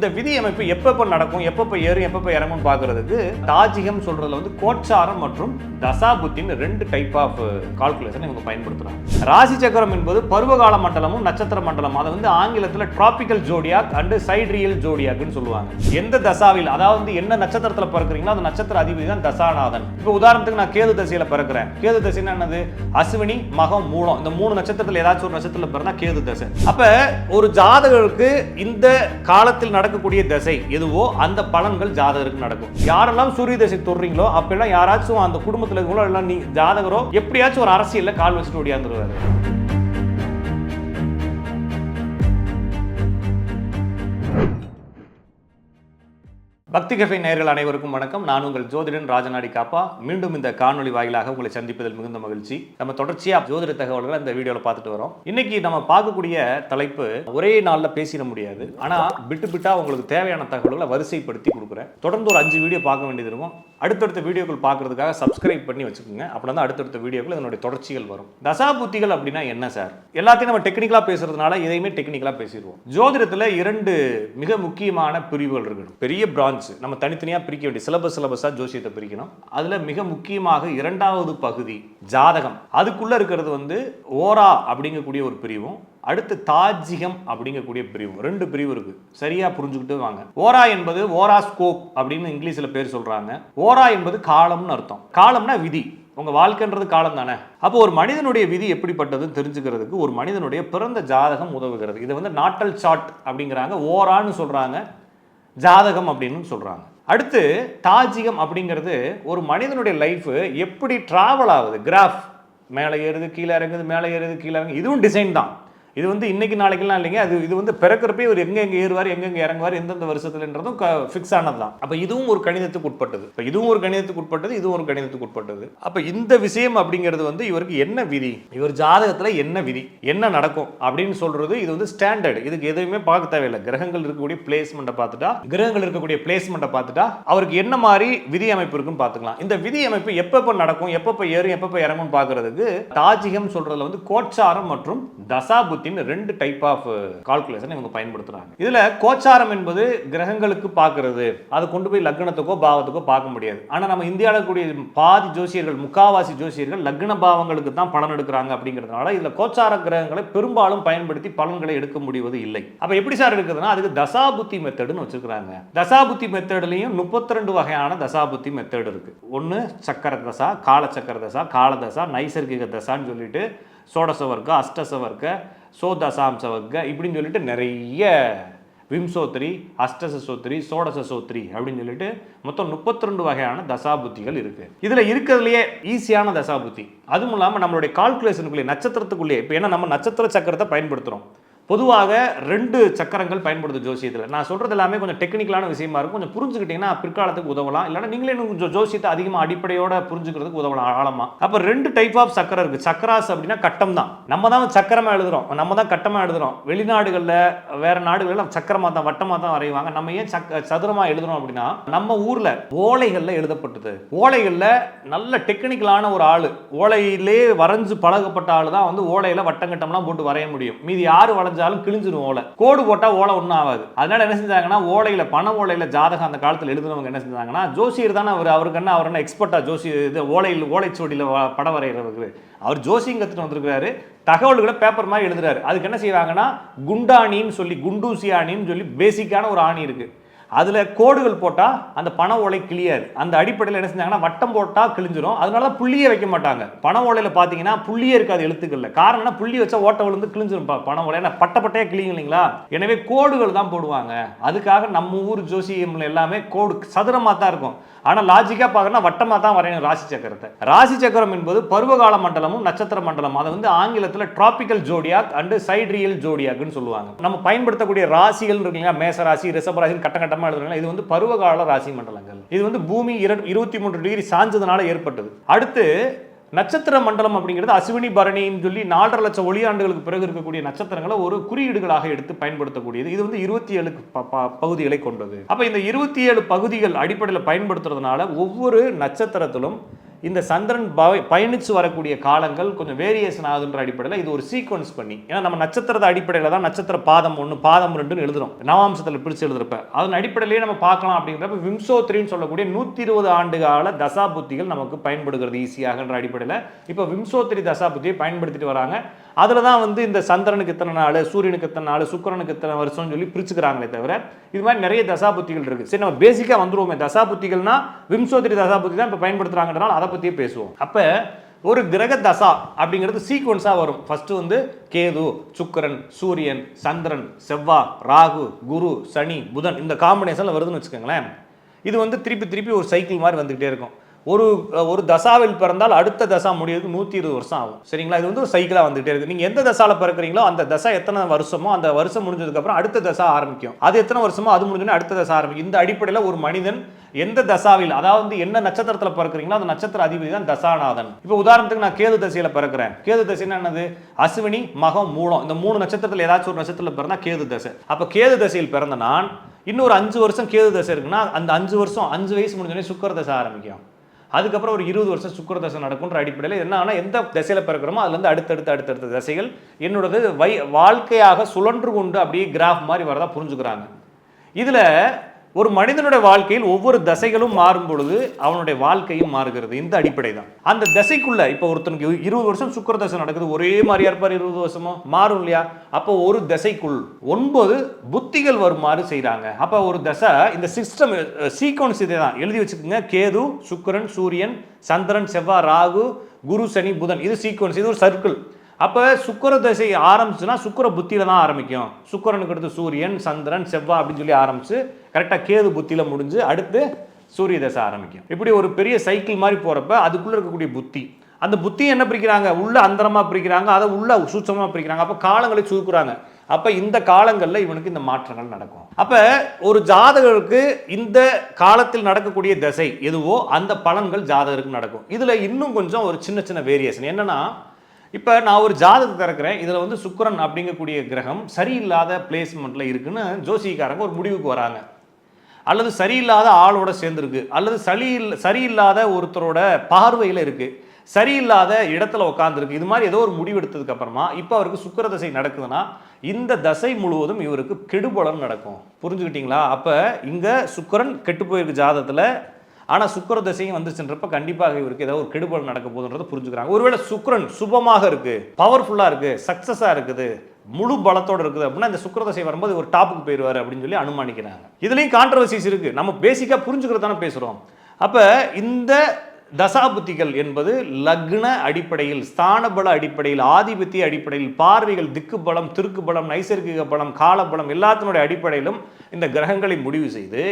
இந்த விதி அமைப்பு எப்பப்போ நடக்கும் எப்பப்போ ஏறும் எப்பப்போ இறங்கும் பார்க்கறதுக்கு தாஜிகம் சொல்றதுல வந்து கோச்சாரம் மற்றும் தசாபுத்தின்னு ரெண்டு டைப் ஆஃப் கால்குலேஷன் இவங்க பயன்படுத்துறாங்க. ராசி சக்கரம் என்பது பருவகால மண்டலமும் நட்சத்திர மண்டலம் அதை வந்து ஆங்கிலத்தில் டிராபிக்கல் ஜோடியாக் அண்ட் சைட்ரியல் ஜோடியாக்னு சொல்லுவாங்க. எந்த தசாவில் அதாவது என்ன நட்சத்திரத்தில் பிறக்கிறீங்களோ அந்த நட்சத்திர அதிபதி தான் தசாநாதன். இப்போ உதாரணத்துக்கு நான் கேது தசையில் பிறக்கிறேன். கேது தசைன்னா என்னது? அஸ்வினி மகம் மூலம். இந்த மூணு நட்சத்திரத்தில் ஏதாச்சும் ஒரு நட்சத்திரத்தில் பிறந்தா கேது தசை. அப்ப ஒரு ஜாதகருக்கு இந்த காலத்தில் நடக்கக்கூடிய தசை எதுவோ அந்த பலன்கள் ஜாதகருக்கு நடக்கும். யாரெல்லாம் சூரிய தசை தொடுறீங்களோ அப்பெல்லாம் யாராச்சும் அந்த குடும்பத்தில் இருக்கோ எல்லாம் நீ ஜாதகரோ எப்படியாச்சும் ஒரு அரசியல்ல கால் வச்சுட்டு ஓடியாந்துருவாரு. பக்தி கஃபை நேர்கள் அனைவருக்கும் வணக்கம். நான் உங்கள் ஜோதிடன் ராஜநாடி காப்பா. மீண்டும் இந்த காணொலி வாயிலாக உங்களை சந்திப்பதில் மிகுந்த மகிழ்ச்சி. நம்ம தொடர்ச்சியா ஜோதிட தகவல்களை இந்த வீடியோல பார்த்துட்டு வரோம். இன்னைக்கு நம்ம பார்க்கக்கூடிய தலைப்பு ஒரே நாள்ல பேசிட முடியாது. ஆனா பிட்டு பிட்டா உங்களுக்கு தேவையான தகவல்களை வரிசைப்படுத்தி கொடுக்குறேன். தொடர்ந்து ஒரு அஞ்சு வீடியோ பார்க்க வேண்டியது இருக்கும். அடுத்தடுத்த வீடியோக்கள் பார்க்குறதுக்காக சப்ஸ்கிரைப் பண்ணி வச்சுக்கோங்க. அப்புறம் தான் அடுத்தடுத்த வீடியோக்கள் இதனுடைய தொடர்ச்சிகள் வரும். தசாபுத்திகள் அப்படின்னா என்ன சார் எல்லாத்தையும் நம்ம டெக்னிக்கலாக பேசுறதுனால இதையுமே டெக்னிக்கலாக பேசிடுவோம். ஜோதிடத்தில் இரண்டு மிக முக்கியமான பிரிவுகள் இருக்கணும். பெரிய பிரான்ச் நம்ம தனித்தனியாக பிரிக்க வேண்டிய சிலபஸ் சிலபஸாக ஜோசியத்தை பிரிக்கணும். அதில் மிக முக்கியமாக இரண்டாவது பகுதி ஜாதகம். அதுக்குள்ளே இருக்கிறது வந்து ஓரா அப்படிங்கக்கூடிய ஒரு பிரிவும். அடுத்து தாஜிகம் அப்படிங்கக்கூடிய பிரிவு. ரெண்டு பிரிவு இருக்கு. சரியா புரிஞ்சுக்கிட்டு வாங்க. ஓரா என்பது ஓரா ஸ்கோப் அப்படின்னு இங்கிலீஷில் பேர் சொல்றாங்க. ஓரா என்பது காலம்னு அர்த்தம். காலம்னா விதி. உங்க வாழ்க்கைன்றது காலம் தானே. அப்போ ஒரு மனிதனுடைய விதி எப்படிப்பட்டதுன்னு தெரிஞ்சுக்கிறதுக்கு ஒரு மனிதனுடைய பிறந்த ஜாதகம் உதவுகிறது. இதை வந்து நாட்டல் சாட் அப்படிங்கிறாங்க. ஓரான்னு சொல்றாங்க. ஜாதகம் அப்படின்னு சொல்றாங்க. அடுத்து தாஜிகம் அப்படிங்கிறது ஒரு மனிதனுடைய லைஃப் எப்படி டிராவல் ஆகுது? கிராஃப் மேலே ஏறுது கீழே இறங்குது மேலே ஏறுது கீழே இறங்குது. இதுவும் டிசைன் தான். இது வந்து இன்னைக்கு நாளைக்கெல்லாம் இல்லைங்க. அது இது வந்து பிறக்கிறப்பே இவர் எங்க எங்க ஏறுவார் எங்கெங்கே இறங்குவார் எந்தெந்த வருஷத்துலன்றதும் ஃபிக்ஸ் ஆனது தான் அப்போ இதுவும் ஒரு கணிதத்துக்கு உட்பட்டது. இப்போ இதுவும் ஒரு கணிதத்துக்கு உட்பட்டது இதுவும் ஒரு கணிதத்துக்கு உட்பட்டது. அப்போ இந்த விஷயம் அப்படிங்கிறது வந்து இவருக்கு என்ன விதி? இவர் ஜாதகத்தில் என்ன விதி? என்ன நடக்கும்? அப்படின்னு சொல்றது இது வந்து ஸ்டாண்டர்ட் இதுக்கு எதுவுமே பார்க்க தேவையில்லை. கிரகங்கள் இருக்கக்கூடிய பிளேஸ்மெண்ட்டை பார்த்துட்டா கிரகங்கள் இருக்கக்கூடிய பிளேஸ்மெண்ட்டை பார்த்துட்டா அவருக்கு என்ன மாதிரி விதி அமைப்பு இருக்குன்னு பார்த்துக்கலாம். இந்த விதி அமைப்பு எப்பப்போ நடக்கும் எப்பப்போ ஏறும் எப்பப்போ இறங்கும்னு பார்க்கறதுக்கு தாஜிகம் சொல்றதுல வந்து கோச்சாரம் மற்றும் தசாபுத்தின்னு ரெண்டு டைப் ஆஃப் கால்குலேஷன் இவங்க பயன்படுத்துறாங்க. இதுல கோச்சாரம் என்பது கிரகங்களுக்கு பார்க்கறது. அதை கொண்டு போய் லக்னத்துக்கோ பாவத்துக்கோ பார்க்க முடியாது. ஆனா நம்ம இந்தியாவில் கூடிய பாதி ஜோசியர்கள் முக்காவாசி ஜோசியர்கள் லக்ன பாவங்களுக்கு தான் பலன் எடுக்கிறாங்க அப்படிங்கிறதுனால இதுல கோச்சார கிரகங்களை பெரும்பாலும் பயன்படுத்தி பலன்களை எடுக்க முடிவது இல்லை. அப்ப எப்படி சார் எடுக்குதுன்னா அதுக்கு தசாபுத்தி மெத்தடுன்னு வச்சிருக்காங்க தசாபுத்தி மெத்தட்லயும் முப்பத்தி ரெண்டு வகையான தசாபுத்தி மெத்தட் இருக்கு. ஒன்னு சக்கர தசா கால சக்கர தசா கால தசா நைசர்கிக தசான்னு சொல்லிட்டு சோடச வர்க்க அஷ்டச வர்க்க சோதசாம்ச வர்க்க இப்படின்னு சொல்லிட்டு நிறைய விம்சோத்ரி அஷ்டச சோத்ரி சோடச சோத்ரி அப்படின்னு சொல்லிட்டு மொத்தம் முப்பத்தி ரெண்டு வகையான தசாபுத்திகள் இருக்கு. இதுல இருக்கிறதுலயே ஈஸியான தசாபுத்தி. அதுவும் இல்லாமல் நம்மளுடைய கால்குலேஷனுக்குள்ளே நட்சத்திரத்துக்குள்ளேயே இப்போ ஏன்னா நம்ம நட்சத்திர சக்கரத்தை பயன்படுத்துறோம். பொதுவாக ரெண்டு சக்கரங்கள் பயன்படுது ஜோசியத்தில். நான் சொல்கிறது எல்லாமே கொஞ்சம் டெக்னிக்கலான விஷயமா இருக்கும். கொஞ்சம் புரிஞ்சுக்கிட்டீங்கன்னா பிற்காலத்துக்கு உதவலாம். இல்லைன்னா நீங்களே இன்னும் கொஞ்சம் ஜோசியத்தை அதிகமாக அடிப்படையோட புரிஞ்சுக்கிறதுக்கு உதவலாம் ஆழமாக அப்போ ரெண்டு டைப் ஆஃப் சக்கரம் இருக்குது சக்கராஸ் அப்படின்னா கட்டம் தான். நம்ம தான் சக்கரமாக எழுதுகிறோம் நம்ம தான் கட்டமாக எழுதுகிறோம் வெளிநாடுகளில் வேறு நாடுகளில் சக்கரமாக தான் வட்டமாக தான் வரைவாங்க. நம்ம ஏன் சக் சதுரமாக எழுதுறோம் அப்படின்னா நம்ம ஊரில் ஓலைகளில் எழுதப்பட்டது. ஓலைகளில் நல்ல டெக்னிக்கலான ஒரு ஆள். ஓலையிலே வரைஞ்சு பழகப்பட்ட ஆள் தான் வந்து ஓலையில் வட்டங்கட்டம்லாம் போட்டு வரைய முடியும். மீதி யார் வளைஞ்ச வளைஞ்சாலும் கிழிஞ்சிரும் ஓலை. கோடு போட்டால் ஓலை ஒன்றும் ஆகாது. அதனால என்ன செஞ்சாங்கன்னா ஓலையில் பண ஓலையில் ஜாதகம் அந்த காலத்தில் எழுதுனவங்க என்ன செஞ்சாங்கன்னா ஜோசியர் தானே அவர் அவருக்கு என்ன அவர் என்ன எக்ஸ்பர்ட்டாக ஜோசி இது ஓலையில் ஓலைச்சுவடியில் படம் வரைகிறவருக்கு அவர் ஜோசியம் கற்றுட்டு வந்திருக்கிறாரு. தகவல்களை பேப்பர் மாதிரி எழுதுறாரு. அதுக்கு என்ன செய்வாங்கன்னா குண்டாணின்னு சொல்லி குண்டூசி ஆணின்னு சொல்லி பேசிக்கான ஒரு ஆணி இருக்குது அதில் கோடுகள் போட்டால் அந்த பண ஓலை கிளியாது. அந்த அடிப்படையில் என்ன செஞ்சாங்கன்னா வட்டம் போட்டால் கிழிஞ்சிரும். அதனால தான் புள்ளியே வைக்க மாட்டாங்க. பண ஓலையில் பார்த்தீங்கன்னா புள்ளியே இருக்காது எழுத்துக்களில். காரணம் என்ன? புள்ளி வச்சா ஓட்ட விழுந்து கிழிஞ்சிரும். பண ஓலை. ஏன்னா பட்டப்பட்டையே கிளியும் இல்லைங்களா? எனவே கோடுகள் தான் போடுவாங்க. அதுக்காக நம்ம ஊர் ஜோசியம்ல எல்லாமே கோடு சதுரமாக தான் இருக்கும். ஆனால் லாஜிக்காக பார்க்கணும்னா வட்டமாக தான் வரையணும் ராசி சக்கரத்தை. ராசி சக்கரம் என்பது பருவகால மண்டலமும் நட்சத்திர மண்டலம் அதை வந்து ஆங்கிலத்தில் டிராபிக்கல் ஜோடியாக் அண்டு சைட்ரியல் ஜோடியாக்னு சொல்லுவாங்க. நம்ம பயன்படுத்தக்கூடிய ராசிகள் இருக்குங்களா மேச ராசி ரிஷப ராசி கட்ட கட்டமாக எழுதுறீங்களா இது வந்து பருவகால ராசி மண்டலங்கள். இது வந்து பூமி இருபத்தி மூன்று டிகிரி சாஞ்சதுனால ஏற்பட்டது. அடுத்து நட்சத்திர மண்டலம் அப்படிங்கிறது அஸ்வினி பரணின்னு சொல்லி நாலரை லட்சம் ஒளியாண்டுகளுக்கு பிறகு இருக்கக்கூடிய நட்சத்திரங்களை ஒரு குறியீடுகளாக எடுத்து பயன்படுத்தக்கூடியது. இது வந்து இருபத்தி ஏழு ப- பகுதிகளை கொண்டது. அப்ப இந்த இருபத்தி ஏழு பகுதிகள் அடிப்படையில் பயன்படுத்துறதுனால ஒவ்வொரு நட்சத்திரத்திலும் இந்த சந்திரன் பயணித்து வரக்கூடிய காலங்கள் கொஞ்சம் வேரியேஷன் ஆகுதுன்ற அடிப்படையில் இது ஒரு சீக்வன்ஸ் பண்ணி. ஏன்னா நம்ம நட்சத்திரத்தை அடிப்படையில் தான் நட்சத்திர பாதம் ஒன்று பாதம் ரெண்டுன்னு எழுதுறோம். நவாம்சத்தில் பிரித்து எழுதுறப்ப. அதன் அடிப்படையிலேயே நம்ம பார்க்கலாம் அப்படிங்கிறப்ப விம்சோத்ரின்னு சொல்லக்கூடிய நூற்றி இருபது ஆண்டு கால தசா புத்திகள் நமக்கு பயன்படுகிறது ஈஸியாகன்ற அடிப்படையில். இப்போ விம்சோத்திரி தசா புத்தியை பயன்படுத்திட்டு வராங்க. அதில் தான் வந்து இந்த சந்திரனுக்கு இத்தனை நாள் சூரியனுக்கு இத்தனை நாள் சுக்கரனுக்கு இத்தனை வருஷம்னு சொல்லி பிரிச்சுக்கிறாங்களே தவிர இது மாதிரி நிறைய தசாபுத்திகள் இருக்குது சரி நம்ம பேசிக்காக வந்துருவோமே. தசாபுத்திகள்னா விம்சோத்திரி தசாபுத்தி தான் இப்போ பயன்படுத்துகிறாங்கன்றனால அதை பற்றியே பேசுவோம். அப்போ ஒரு கிரக தசா அப்படிங்கிறது சீக்வன்ஸாக வரும். ஃபர்ஸ்ட் வந்து கேது சுக்கிரன் சூரியன் சந்திரன் செவ்வாய் ராகு குரு சனி புதன் இந்த காம்பினேஷனில் வருதுன்னு வச்சுக்கோங்களேன். இது வந்து திருப்பி திருப்பி ஒரு சைக்கிள் மாதிரி வந்துகிட்டே இருக்கும். ஒரு ஒரு தசாவில் பிறந்தால் அடுத்த தசா முடியறதுக்கு நூற்றி இருபது வருஷம் ஆகும். சரிங்களா? இது வந்து ஒரு சைக்கிளாக வந்துகிட்டே இருக்கு. நீங்கள் எந்த தசால பிறக்கிறீங்களோ அந்த தசா எத்தனை வருஷமோ அந்த வருஷம் முடிஞ்சதுக்கப்புறம் அடுத்த தசா ஆரம்பிக்கும். அது எத்தனை வருஷமோ அது முடிஞ்சோடனே அடுத்த தசா ஆரம்பிக்கும். இந்த அடிப்படையில் ஒரு மனிதன் எந்த தசாவில் அதாவது என்ன நட்சத்திரத்தில் பிறக்கிறீங்களோ அந்த நட்சத்திர அதிபதி தான் தசாநாதன். இப்போ உதாரணத்துக்கு நான் கேது தசையில் பிறக்கிறேன். கேது தசைன்னா என்னது? அஸ்வினி மகம் மூலம். இந்த மூணு நட்சத்திரத்தில் ஏதாச்சும் ஒரு நட்சத்திரத்தில் பிறந்தா கேது தசை. அப்போ கேது தசையில் பிறந்த நான் இன்னொரு அஞ்சு வருஷம் கேது தசை இருக்குன்னா அந்த அஞ்சு வருஷம் அஞ்சு வயசு முடிஞ்சோடனே சுக்கர தசை ஆரம்பிக்கும். அதுக்கப்புறம் ஒரு இருபது வருஷம் சுக்கர தசை நடக்குன்ற அடிப்படையில் என்ன ஆனால் எந்த திசையில் பிறக்கிறோமோ அதுலேருந்து அடுத்தடுத்து அடுத்தடுத்த திசைகள் என்னோடது வை வாழ்க்கையாக சுழன்று கொண்டு அப்படியே கிராஃப் மாதிரி வரதா புரிஞ்சுக்கிறாங்க. இதில் ஒரு மனிதனுடைய வாழ்க்கையில் ஒவ்வொரு தசைகளும் மாறும் பொழுது அவனுடைய வாழ்க்கையும் மாறுகிறது. இந்த அடிப்படை தான் அந்த தசைக்குள்ள இப்போ ஒருத்தனுக்கு இருபது வருஷம் சுக்கிர தசை நடக்குது. ஒரே மாதிரியா இருப்பார் இருபது வருஷமோ மாறும் இல்லையா? அப்போ ஒரு தசைக்குள் ஒன்பது புத்திகள் வருமாறு செய்கிறாங்க அப்போ ஒரு தசை இந்த சிஸ்டம் சீக்வன்ஸ் இதே தான் எழுதி வச்சுக்கோங்க. கேது சுக்கிரன் சூரியன் சந்திரன் செவ்வாய் ராகு குரு சனி புதன். இது சீக்வன்ஸ் இது ஒரு சர்க்கிள் அப்போ சுக்கிர தசை ஆரம்பிச்சுன்னா சுக்கிர புத்தியில் தான் ஆரம்பிக்கும். சுக்கரனுக்கு அடுத்து சூரியன் சந்திரன் செவ்வா அப்படின்னு சொல்லி ஆரம்பிச்சு கரெக்டாக கேது புத்தியில் முடிஞ்சு அடுத்து சூரிய தசை ஆரம்பிக்கும். இப்படி ஒரு பெரிய சைக்கிள் மாதிரி போகிறப்ப அதுக்குள்ளே இருக்கக்கூடிய புத்தி. அந்த புத்தி என்ன பிரிக்கிறாங்க? உள்ள அந்தரமாக பிரிக்கிறாங்க அதை உள்ள சூட்சமாக பிரிக்கிறாங்க. அப்போ காலங்களை சுருக்குறாங்க. அப்போ இந்த காலங்களில் இவனுக்கு இந்த மாற்றங்கள் நடக்கும். அப்போ ஒரு ஜாதகருக்கு இந்த காலத்தில் நடக்கக்கூடிய தசை எதுவோ அந்த பலன்கள் ஜாதகருக்கு நடக்கும். இதில் இன்னும் கொஞ்சம் ஒரு சின்ன சின்ன வேரியேஷன் என்னென்னா இப்போ நான் ஒரு ஜாதகத்தை திறக்கிறேன். இதில் வந்து சுக்கரன் அப்படிங்கக்கூடிய கிரகம் சரியில்லாத பிளேஸ்மெண்ட்டில் இருக்குன்னு ஜோசிக்காரங்க ஒரு முடிவுக்கு வராங்க. அல்லது சரியில்லாத ஆளோட சேர்ந்துருக்கு. அல்லது சளி சரியில்லாத ஒருத்தரோட பார்வையில் இருக்குது சரியில்லாத இடத்துல உட்காந்துருக்கு இது மாதிரி ஏதோ ஒரு முடிவு எடுத்ததுக்கு அப்புறமா இப்போ அவருக்கு சுக்கிர தசை நடக்குதுன்னா இந்த தசை முழுவதும் இவருக்கு கெடுபலன் நடக்கும். புரிஞ்சுக்கிட்டீங்களா? அப்போ இங்கே சுக்கரன் கெட்டு போயிருக்கு ஜாதத்தில் ஆனால் சுக்கிர தசையும் வந்துச்சுன்றப்ப கண்டிப்பாக இவருக்கு ஏதாவது ஒரு கெடுபல் நடக்க போதுன்றதை புரிஞ்சுக்கிறாங்க. ஒருவேளை சுக்கிரன் சுபமாக இருக்குது பவர்ஃபுல்லாக இருக்குது சக்ஸஸாக இருக்குது முழு பலத்தோடு இருக்குது அப்படின்னா இந்த சுக்கரதசை வரும்போது ஒரு டாப்புக்கு போயிடுவார் அப்படின்னு சொல்லி அனுமானிக்கிறாங்க. இதுலேயும் கான்ட்ரவர்சிஸ் இருக்குது நம்ம பேசிக்காக புரிஞ்சுக்கிறது தானே பேசுகிறோம் அப்போ இந்த தசாபுத்திகள் என்பது லக்ன அடிப்படையில் ஸ்தானபல அடிப்படையில் ஆதிபத்திய அடிப்படையில் பார்வைகள் திக்கு பலம் திருக்கு பலம் நைசர்கிக பலம் காலபலம் எல்லாத்தினுடைய அடிப்படையிலும் இந்த கிரகங்களை முடிவு செய்து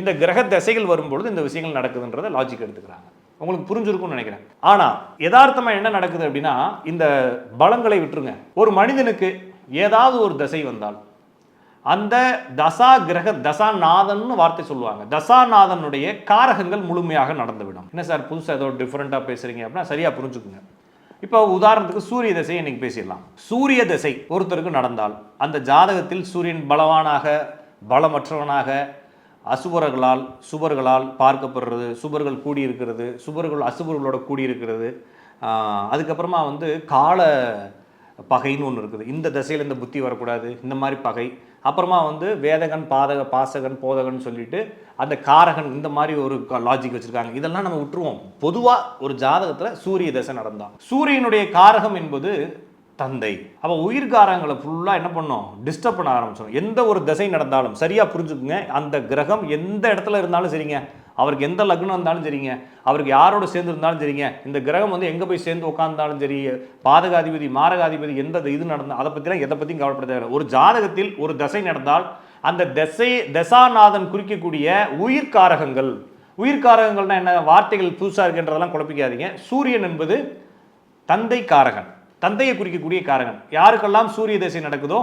இந்த கிரக திசைகள் வரும்பொழுது இந்த விஷயங்கள் நடக்குதுன்றதை லாஜிக் எடுத்துக்கிறாங்க. உங்களுக்கு புரிஞ்சிருக்கும்னு நினைக்கிறேன். ஆனால் யதார்த்தமாக என்ன நடக்குது அப்படின்னா இந்த பலங்களை விட்டுருங்க. ஒரு மனிதனுக்கு ஏதாவது ஒரு தசை வந்தால் அந்த தசா கிரக தசாநாதன்னு வார்த்தை சொல்லுவாங்க. தசாநாதனுடைய காரகங்கள் முழுமையாக நடந்துவிடும். என்ன சார் புதுசாக ஏதோ டிஃப்ரெண்ட்டாக பேசுறீங்க அப்படின்னா சரியாக புரிஞ்சுக்குங்க. இப்போ உதாரணத்துக்கு சூரிய தசை இன்னைக்கு பேசிடலாம். சூரிய தசை ஒருத்தருக்கு நடந்தால் அந்த ஜாதகத்தில் சூரியன் பலவானாக பலமற்றவனாக அசுபர்களால் சுபர்களால் பார்க்கப்படுறது சுபர்கள் கூடியிருக்கிறது சுபர்கள் அசுபர்களோட கூடியிருக்கிறது. அதுக்கப்புறமா வந்து கால பகைன்னு ஒன்று இருக்குது. இந்த திசையில் இந்த புத்தி வரக்கூடாது இந்த மாதிரி பகை. அப்புறமா வந்து வேதகன் பாதக பாசகன் போதகன் சொல்லிட்டு அந்த காரகன் இந்த மாதிரி ஒரு லாஜிக் வச்சுருக்காங்க. இதெல்லாம் நம்ம விட்டுருவோம். பொதுவாக ஒரு ஜாதகத்தில் சூரிய தசை நடந்தான். சூரியனுடைய காரகம் என்பது தந்தை. அப்போ உயிர்காரங்களை ஃபுல்லாக என்ன பண்ணோம்? டிஸ்டர்ப் பண்ண ஆரம்பிச்சோம். எந்த ஒரு திசை நடந்தாலும் சரியாக புரிஞ்சுக்குங்க. அந்த கிரகம் எந்த இடத்துல இருந்தாலும் சரிங்க. அவருக்கு எந்த லக்னம் இருந்தாலும் சரிங்க. அவருக்கு யாரோட சேர்ந்து இருந்தாலும் சரிங்க. இந்த கிரகம் வந்து எங்கே போய் சேர்ந்து உட்காந்தாலும் சரி பாதகாதிபதி மாரகாதிபதி எந்த இது நடந்தால் அதை பற்றிலாம் எதை பற்றியும் கவலைப்பட தேவையில்லை. ஒரு ஜாதகத்தில் ஒரு தசை நடந்தால் அந்த திசை தசாநாதன் குறிக்கக்கூடிய உயிர்காரகங்கள். உயிர்காரகங்கள்னா என்ன? வார்த்தைகள் புதுசாக இருக்குன்றதெல்லாம் குழப்பிக்காதீங்க. சூரியன் என்பது தந்தை காரகன். தந்தையை குறிக்கக்கூடிய காரகன் யாருக்கெல்லாம் சூரிய தசை நடக்குதோ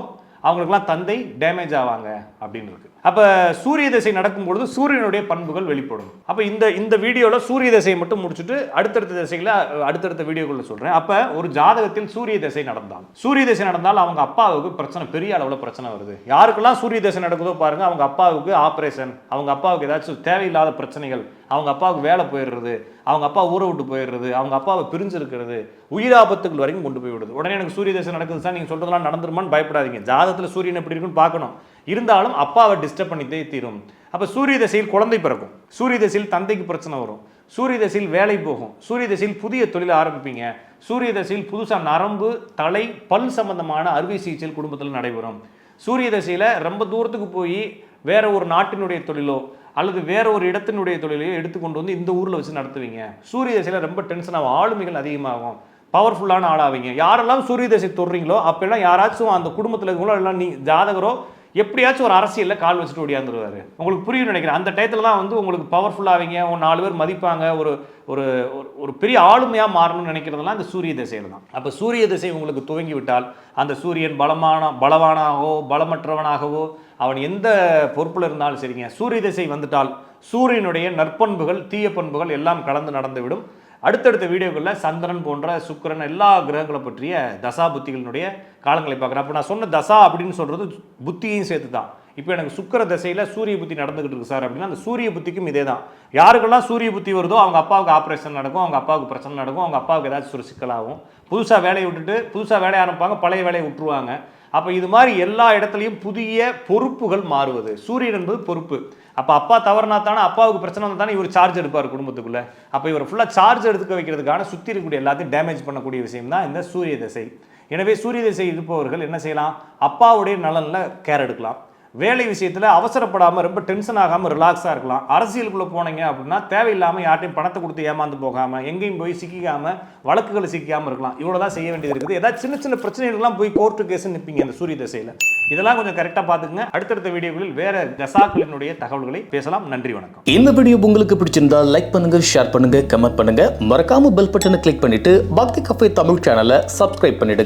அவங்களுக்கெல்லாம் தந்தை டேமேஜ் ஆவாங்க அப்படின்னு இருக்கு. அப்போ சூரிய தசை நடக்கும் பொழுது சூரியனுடைய பண்புகள் வெளிப்படும். அப்போ இந்த இந்த வீடியோவில் சூரிய தசையை மட்டும் முடிச்சுட்டு அடுத்தடுத்த திசைகளை அடுத்தடுத்த வீடியோக்குள்ள சொல்கிறேன் அப்போ ஒரு ஜாதகத்தில் சூரிய தசை நடந்தால். சூரிய தசை நடந்தால் அவங்க அப்பாவுக்கு பிரச்சனை பெரிய அளவில் பிரச்சனை வருது. யாருக்கெல்லாம் சூரிய தசை நடக்குதோ பாருங்கள் அவங்க அப்பாவுக்கு ஆப்ரேஷன் அவங்க அப்பாவுக்கு ஏதாச்சும் தேவையில்லாத பிரச்சனைகள் அவங்க அப்பாவுக்கு வேலை போயிடுறது அவங்க அப்பா ஊரை விட்டு போயிடுறது அவங்க அப்பாவை பிரிஞ்சிருக்கிறது உயிராபத்துகள் வரைக்கும் கொண்டு போய் விடுது. உடனே எனக்கு சூரிய தசை நடக்குது சார் நீங்கள் சொல்கிறதெல்லாம் நடந்துருமான்னு பயப்படாதீங்க. ஜாதகத்தில் சூரியன் எப்படி இருக்குன்னு பார்க்கணும். இருந்தாலும் அப்பாவை டிஸ்டர்ப் பண்ணித்தே தீரும். அப்போ சூரிய தசையில் குழந்தை பிறக்கும். சூரிய தசையில் தந்தைக்கு பிரச்சனை வரும். சூரிய தசையில் வேலை போகும். சூரிய தசையில் புதிய தொழிலை ஆரம்பிப்பீங்க. சூரிய தசையில் புதுசாக நரம்பு தலை பல் சம்பந்தமான அறுவை சிகிச்சையில் குடும்பத்தில் நடைபெறும். சூரிய தசையில் ரொம்ப தூரத்துக்கு போய் வேற ஒரு நாட்டினுடைய தொழிலோ அல்லது வேற ஒரு இடத்தினுடைய தொழிலையோ எடுத்துக்கொண்டு வந்து இந்த ஊரில் வச்சு நடத்துவீங்க. சூரிய தசையில் ரொம்ப டென்ஷன் ஆகும் ஆளுமைகள் அதிகமாகும். பவர்ஃபுல்லான ஆளாவீங்க யாரெல்லாம் சூரிய தசை தொடுறீங்களோ அப்போல்லாம் யாராச்சும் அந்த குடும்பத்தில் இருக்கவங்களோ எல்லாம் நீ ஜாதகரோ எப்படியாச்சும் ஒரு அரசியலில் கால் வச்சுட்டு ஓடியாந்துருவாரு. உங்களுக்கு புரியும் நினைக்கிறேன். அந்த டயத்தில் தான் வந்து உங்களுக்கு பவர்ஃபுல்லாவீங்க ஒரு நாலு பேர் மதிப்பாங்க. ஒரு ஒரு ஒரு- பெரிய ஆளுமையாக மாறணும்னு நினைக்கிறதெல்லாம் அந்த சூரிய திசையில் தான். அப்போ சூரிய திசை உங்களுக்கு துவங்கி விட்டால் அந்த சூரியன் பலமான பலவானாகவோ பலமற்றவனாகவோ அவன் எந்த பொறுப்பில் இருந்தாலும் சரிங்க. சூரிய திசை வந்துட்டால் சூரியனுடைய நற்பண்புகள் தீய பண்புகள் எல்லாம் கலந்து நடந்துவிடும். அடுத்தடுத்த வீடியோக்களில் சந்திரன் போன்ற சுக்கிரன் எல்லா கிரகங்களை பற்றிய தசா புத்திகளினுடைய காலங்களை பார்க்குறேன். அப்போ நான் சொன்ன தசா அப்படின்னு சொல்கிறது புத்தியையும் சேர்த்து தான் இப்போ எனக்கு சுக்கிர தசையில் சூரிய புத்தி நடந்துகிட்டு இருக்கு சார் அப்படின்னா அந்த சூரிய புத்திக்கும் இதே தான் யாருக்கெல்லாம் சூரிய புத்தி வருதோ அவங்க அப்பாவுக்கு ஆப்ரேஷன் நடக்கும் அவங்க அப்பாவுக்கு பிரச்சனை நடக்கும் அவங்க அப்பாவுக்கு ஏதாச்சும் ஒரு சிக்கலாகும். புதுசாக வேலையை விட்டுட்டு புதுசாக வேலையை ஆரம்பிப்பாங்க பழைய வேலையை விட்டுருவாங்க. அப்போ இது மாதிரி எல்லா இடத்துலையும் புதிய பொறுப்புகள் மாறுவது. சூரியன் என்பது பொறுப்பு. அப்போ அப்பா தவறுனா தானே அப்பாவுக்கு பிரச்சனை வந்தால் தானே இவர் சார்ஜ் எடுப்பார் குடும்பத்துக்குள்ளே. அப்போ இவர் ஃபுல்லாக சார்ஜ் எடுத்துக்க வைக்கிறதுக்கான சுற்றி இருக்கக்கூடிய எல்லாத்தையும் டேமேஜ் பண்ணக்கூடிய விஷயம் தான் இந்த சூரிய திசை. எனவே சூரிய திசை இருப்பவர்கள் என்ன செய்யலாம்? அப்பாவுடைய நலனில் கேர் எடுக்கலாம். வேலை விஷயத்தில் அவசரப்படாமல் ரொம்ப டென்ஷன் ஆகாமல் ரிலாக்ஸாக இருக்கலாம். அரசியலுக்குள்ளே போனீங்க அப்படின்னா தேவையில்லாமல் யார்ட்டையும் பணத்தை கொடுத்து ஏமாந்து போகாமல் எங்கேயும் போய் சிக்கிக்காமல் வழக்குகளை சிக்காமல் இருக்கலாம். இவ்வளோ தான் செய்ய வேண்டியது இருக்குது. ஏதாவது சின்ன சின்ன பிரச்சனைகள்லாம் போய் கோர்ட்டு கேஸ் நிற்பீங்க இந்த சூரிய திசையில். இதெல்லாம் கொஞ்சம் கரெக்டாக பார்த்துக்குங்க. அடுத்தடுத்த வீடியோவில் வேற தசாக்களினுடைய தகவல்களை பேசலாம். நன்றி வணக்கம். இந்த வீடியோ உங்களுக்கு பிடிச்சிருந்தா லைக் பண்ணுங்க ஷேர் பண்ணுங்க கமெண்ட் பண்ணுங்க. மறக்காம பெல் பட்டனை கிளிக் பண்ணிட்டு பக்தி கஃபே தமிழ் சேனலை சப்ஸ்கிரைப் பண்ணிடுங்க.